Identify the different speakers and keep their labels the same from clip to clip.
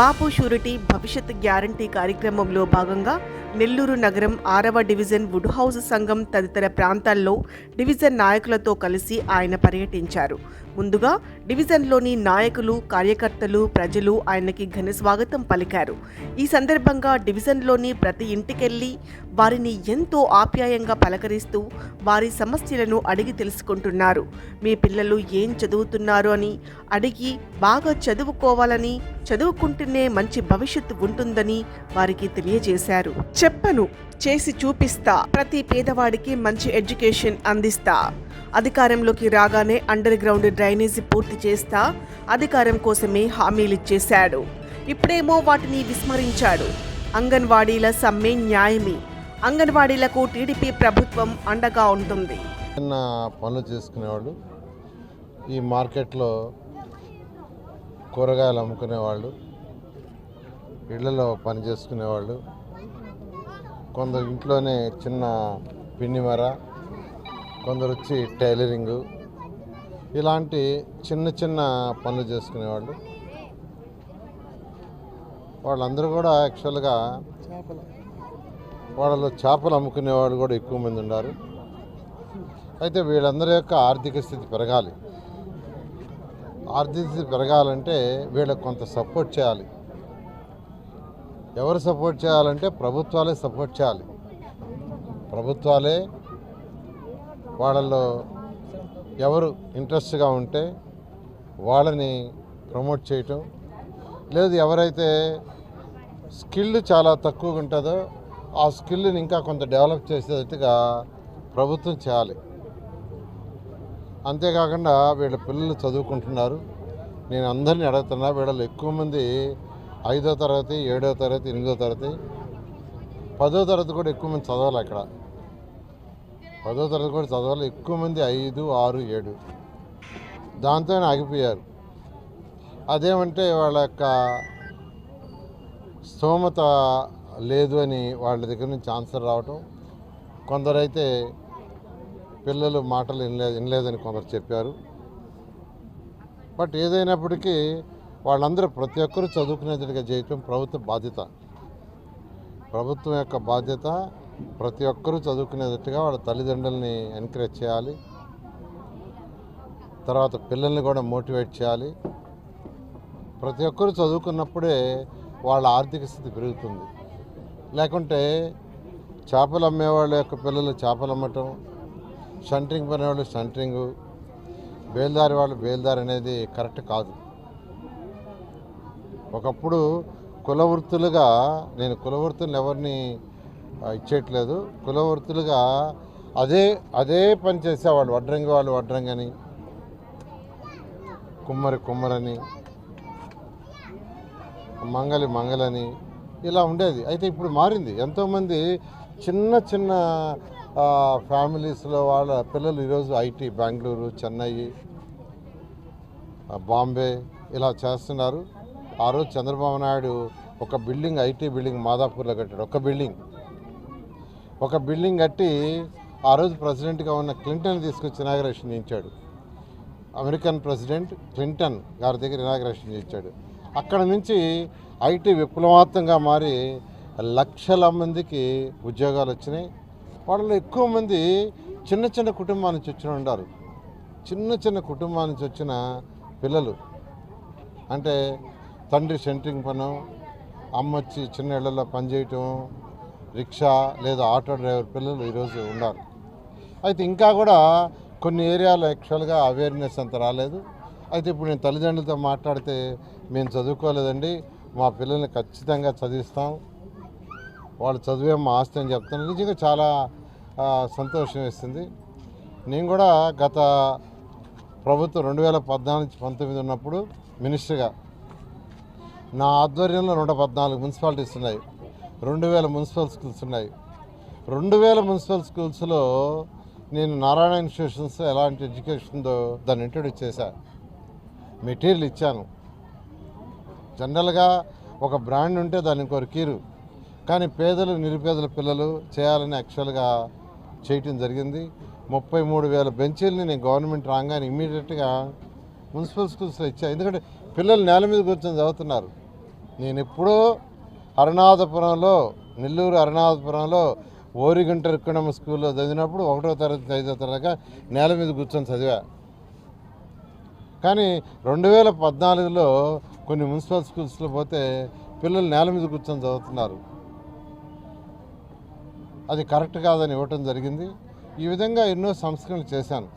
Speaker 1: బాపు surety భవిష్యత్ guarantee కార్యక్రమంలో భాగంగా నెల్లూరు నగరం ఆరవ డివిజన్ వుడ్ హౌస్ సంఘం తదితర ప్రాంతాల్లో డివిజన్ నాయకులతో కలిసి ఆయన పర్యటించారు. ముందుగా డివిజన్లోని నాయకులు కార్యకర్తలు ప్రజలు ఆయనకి ఘన స్వాగతం పలికారు. ఈ సందర్భంగా డివిజన్లోని ప్రతి ఇంటికెళ్ళి వారిని ఎంతో ఆప్యాయంగా పలకరిస్తూ వారి సమస్యలను అడిగి తెలుసుకుంటున్నారు. మీ పిల్లలు ఏం చదువుతున్నారు అని అడిగి బాగా చదువుకోవాలని చదువుకుంటేనే మంచి భవిష్యత్తు ఉంటుందని వారికి తెలియజేశారు. చెప్పను చేసి చూపిస్తా. ప్రతి పేదవాడికి మంచి ఎడ్యుకేషన్ అందిస్తా. అధికారంలోకి రాగానే అండర్ గ్రౌండ్ డ్రైనేజీ పూర్తి చేస్తా. అధికారం కోసమే హామీలిచ్చేశాడు. ఇప్పుడేమో వాటిని విస్మరించాడు. అంగన్వాడీల సమ్మె న్యాయమే. అంగన్వాడీలకు టీడీపీ ప్రభుత్వం అండగా ఉంటుంది.
Speaker 2: పనులు చేసుకునేవాళ్ళు ఈ మార్కెట్లో కూరగాయలు అమ్ముకునేవాళ్ళు ఇళ్ళలో పని చేసుకునేవాళ్ళు. కొందరు ఇంట్లోనే చిన్న పిన్నిమర కొందరు వచ్చి టైలరింగు ఇలాంటి చిన్న చిన్న పనులు చేసుకునేవాళ్ళు. వాళ్ళందరూ కూడా యాక్చువల్గా వాళ్ళు చేపలు అమ్ముకునేవాళ్ళు కూడా ఎక్కువ మంది ఉన్నారు అయితే వీళ్ళందరి యొక్క ఆర్థిక స్థితి పెరగాలి. ఆర్థిక పెరగాలంటే వీళ్ళకి కొంత సపోర్ట్ చేయాలి. ఎవరు సపోర్ట్ చేయాలంటే ప్రభుత్వాలే సపోర్ట్ చేయాలి. ప్రభుత్వాలే వాళ్ళల్లో ఎవరు ఇంట్రెస్ట్గా ఉంటే వాళ్ళని ప్రమోట్ చేయటం. లేదు ఎవరైతే స్కిల్ చాలా తక్కువగా ఉంటుందో ఆ స్కిల్ని ఇంకా కొంత డెవలప్ చేసేట్టుగా ప్రభుత్వం చేయాలి. అంతేకాకుండా వీళ్ళ పిల్లలు చదువుకుంటున్నారు. నేను అందరినీ అడుగుతున్నా వీళ్ళలో ఎక్కువ మంది ఐదో తరగతి ఏడో తరగతి ఎనిమిదో తరగతి పదో తరగతి కూడా ఎక్కువ మంది చదవాలి అక్కడ. పదో తరగతి కూడా చదవాలి ఎక్కువ మంది ఐదు ఆరు ఏడు. దాంతోనే ఆగిపోయారు. అదేమంటే వాళ్ళ యొక్క స్తోమత లేదు అని వాళ్ళ దగ్గర నుంచి ఆన్సర్ రావటం. కొందరైతే పిల్లలు మాటలు వినలేదు వినలేదని కొందరు చెప్పారు. బట్ ఏదైనప్పటికీ వాళ్ళందరూ ప్రతి ఒక్కరూ చదువుకునేట్టుగా చేయటం ప్రభుత్వ బాధ్యత. ప్రభుత్వం యొక్క బాధ్యత ప్రతి ఒక్కరూ చదువుకునేటట్టుగా వాళ్ళ తల్లిదండ్రులని ఎంకరేజ్ చేయాలి. తర్వాత పిల్లల్ని కూడా మోటివేట్ చేయాలి. ప్రతి ఒక్కరూ చదువుకున్నప్పుడే వాళ్ళ ఆర్థిక స్థితి పెరుగుతుంది. లేకుంటే చేపలు అమ్మేవాళ్ళ యొక్క పిల్లలు చేపలు అమ్మటం షంటరింగ్ పని వాళ్ళు షంట్రింగు బేల్దారి వాళ్ళు బేల్దారి అనేది కరెక్ట్ కాదు. ఒకప్పుడు కుల వృత్తులుగా నేను కుల వృత్తులను ఎవరిని ఇచ్చేయట్లేదు. కుల వృత్తులుగా అదే అదే పని చేసేవాళ్ళు. వడ్రంగి వాళ్ళు వడ్రంగని కుమ్మరి కుమ్మరని మంగలి మంగలని ఇలా ఉండేది. అయితే ఇప్పుడు మారింది. ఎంతోమంది చిన్న చిన్న ఫ్యామిలీస్లో వాళ్ళ పిల్లలు ఈరోజు ఐటీ బెంగళూరు చెన్నై బాంబే ఇలా చేస్తున్నారు. ఆ రోజు చంద్రబాబు నాయుడు ఒక బిల్డింగ్ ఐటీ బిల్డింగ్ మాదాపూర్లో కట్టాడు. ఒక బిల్డింగ్. ఒక బిల్డింగ్ కట్టి ఆ రోజు ప్రెసిడెంట్గా ఉన్న క్లింటన్ తీసుకొచ్చి ఇనాగ్రేషన్ చేయించాడు. అమెరికన్ ప్రెసిడెంట్ క్లింటన్ గారి దగ్గర ఇనాగ్రేషన్ చేయించాడు. అక్కడ నుంచి ఐటీ విప్లవాత్మకంగా మారి లక్షల మందికి ఉద్యోగాలు వచ్చినాయి. వాళ్ళలో ఎక్కువ మంది చిన్న చిన్న కుటుంబాల నుంచి వచ్చిన ఉన్నారు చిన్న చిన్న కుటుంబాల నుంచి వచ్చిన పిల్లలు. అంటే తండ్రి సెంట్రింగ్ పను అమ్మ వచ్చి చిన్న ఇళ్ళలో పనిచేయటం రిక్షా లేదా ఆటో డ్రైవర్ పిల్లలు ఈరోజు ఉన్నారు అయితే ఇంకా కూడా కొన్ని ఏరియాలో యాక్చువల్గా అవేర్నెస్ అంత రాలేదు. అయితే ఇప్పుడు నేను తల్లిదండ్రులతో మాట్లాడితే మేము చదువుకోలేదండి. మా పిల్లల్ని ఖచ్చితంగా చదివిస్తాం. వాళ్ళు చదివే మా ఆస్తి అని చెప్తాను నిజంగా చాలా సంతోషం ఇస్తుంది నేను కూడా గత ప్రభుత్వం రెండు వేల పద్నాలుగు పంతొమ్మిది ఉన్నప్పుడు మినిస్టర్గా నా ఆధ్వర్యంలో నూట పద్నాలుగు మున్సిపాలిటీస్ ఉన్నాయి. రెండు వేల మున్సిపల్ స్కూల్స్ ఉన్నాయి. రెండు వేల మున్సిపల్ స్కూల్స్లో నేను నారాయణ ఇన్స్టిట్యూషన్స్ ఎలాంటి ఎడ్యుకేషన్తో దాన్ని ఇంట్రొడ్యూస్ చేశా. మెటీరియల్ ఇచ్చాను. జనరల్గా ఒక బ్రాండ్ ఉంటే దాని ఇంకొక కానీ పేదలు నిరుపేదల పిల్లలు చేయాలని యాక్చువల్గా చేయటం జరిగింది. ముప్పై మూడు వేల బెంచీలని నేను గవర్నమెంట్ రాగానే ఇమీడియట్గా మున్సిపల్ స్కూల్స్లో ఇచ్చా. ఎందుకంటే పిల్లలు నేల మీద కూర్చొని చదువుతున్నారు. నేను ఎప్పుడూ అరుణాధపురంలో నెల్లూరు అరుణాధపురంలో ఓరిగంట రుక్కణమ్మ స్కూల్లో చదివినప్పుడు ఒకటో తరగతి ఐదో తరగతి నేల మీద కూర్చొని చదివా. కానీ రెండు వేల పద్నాలుగులో కొన్ని మున్సిపల్ స్కూల్స్లో పోతే పిల్లలు నేల మీద కూర్చొని చదువుతున్నారు. అది కరెక్ట్ కాదని ఇవ్వటం జరిగింది. ఈ విధంగా ఎన్నో సంస్కరణలు చేశాను.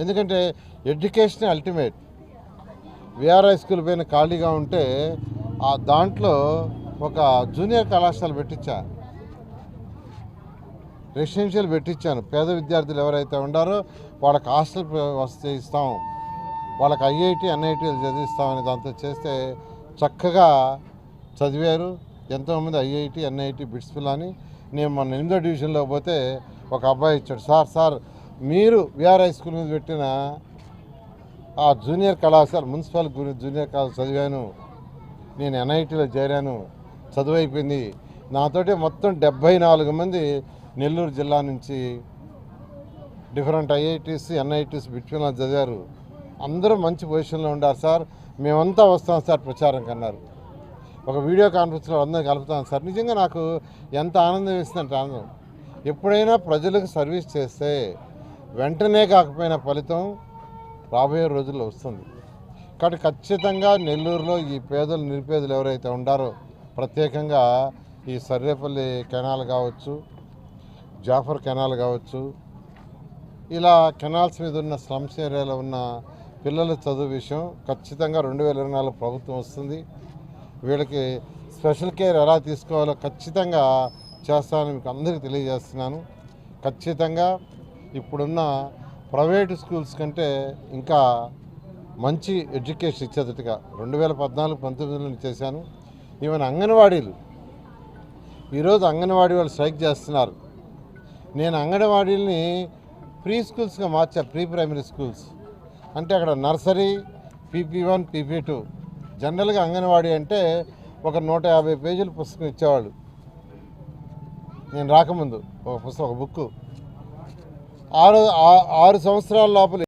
Speaker 2: ఎందుకంటే ఎడ్యుకేషన్ అల్టిమేట్. విఆర్ఐ స్కూల్ పైన ఖాళీగా ఉంటే ఆ దాంట్లో ఒక జూనియర్ కళాశాల పెట్టించా. రెసిడెన్షియల్ పెట్టించాను. పేద విద్యార్థులు ఎవరైతే ఉండారో వాళ్ళకి హాస్టల్ వస్తే ఇస్తాం. వాళ్ళకి ఐఐటి ఎన్ఐటీలు చదివిస్తామని దాంతో చేస్తే చక్కగా చదివారు. ఎంతోమంది ఐఐటి ఎన్ఐటి బిట్స్ పిల్లని నేను మొన్న ఎనిమిదో డివిజన్లో పోతే ఒక అబ్బాయి ఇచ్చాడు సార్ సార్ మీరు విఆర్ హై స్కూల్ మీద పెట్టిన ఆ జూనియర్ కళాశాల మున్సిపల్ జూనియర్ కళాశాల చదివాను. నేను ఎన్ఐటీలో చేరాను. చదువు అయిపోయింది. నాతోటి మొత్తం డెబ్భై నాలుగు మంది నెల్లూరు జిల్లా నుంచి డిఫరెంట్ ఐఐటీస్ ఎన్ఐటీస్ బిట్వీన్ చదివారు. అందరూ మంచి పొజిషన్లో ఉండారు సార్. మేమంతా వస్తాం సార్ ప్రచారం కన్నారు. ఒక వీడియో కాన్ఫరెన్స్లో అందరూ కలుపుతాను సార్ నిజంగా నాకు ఎంత ఆనందం వేస్తుందంటే ఆనందం. ఎప్పుడైనా ప్రజలకు సర్వీస్ చేస్తే వెంటనే కాకపోయినా ఫలితం రాబోయే రోజుల్లో వస్తుంది. కాబట్టి ఖచ్చితంగా నెల్లూరులో ఈ పేదలు నిరుపేదలు ఎవరైతే ఉండారో ప్రత్యేకంగా ఈ సర్రేపల్లి కెనాల్ కావచ్చు జాఫర్ కెనాల్ కావచ్చు ఇలా కెనాల్స్ మీద ఉన్న స్లమ్స్ ఏరియాలో ఉన్న పిల్లల చదువు విషయం ఖచ్చితంగా రెండు వేల ఇరవై నాలుగు ప్రభుత్వం వస్తుంది. వీళ్ళకి స్పెషల్ కేర్ ఎలా తీసుకోవాలో ఖచ్చితంగా చేస్తానని మీకు అందరికీ తెలియజేస్తున్నాను. ఖచ్చితంగా ఇప్పుడున్న ప్రైవేట్ స్కూల్స్ కంటే ఇంకా మంచి ఎడ్యుకేషన్ ఇచ్చేటట్టుగా రెండు వేల పద్నాలుగు పంతొమ్మిదిలో చేశాను. ఈవెన్ అంగన్వాడీలు. ఈరోజు అంగన్వాడీ వాళ్ళు స్ట్రైక్ చేస్తున్నారు. నేను అంగన్వాడీలని ప్రీ స్కూల్స్గా మార్చా ప్రీ ప్రైమరీ స్కూల్స్. అంటే అక్కడ nursery PP one PP two. జనరల్గా అంగన్వాడీ అంటే ఒక నూట యాభై పేజీల పుస్తకం ఇచ్చేవాళ్ళు. నేను రాకముందు ఒక పుస్తకం ఒక బుక్ ఆరు ఆ- ఆరు సంవత్సరాల లోపల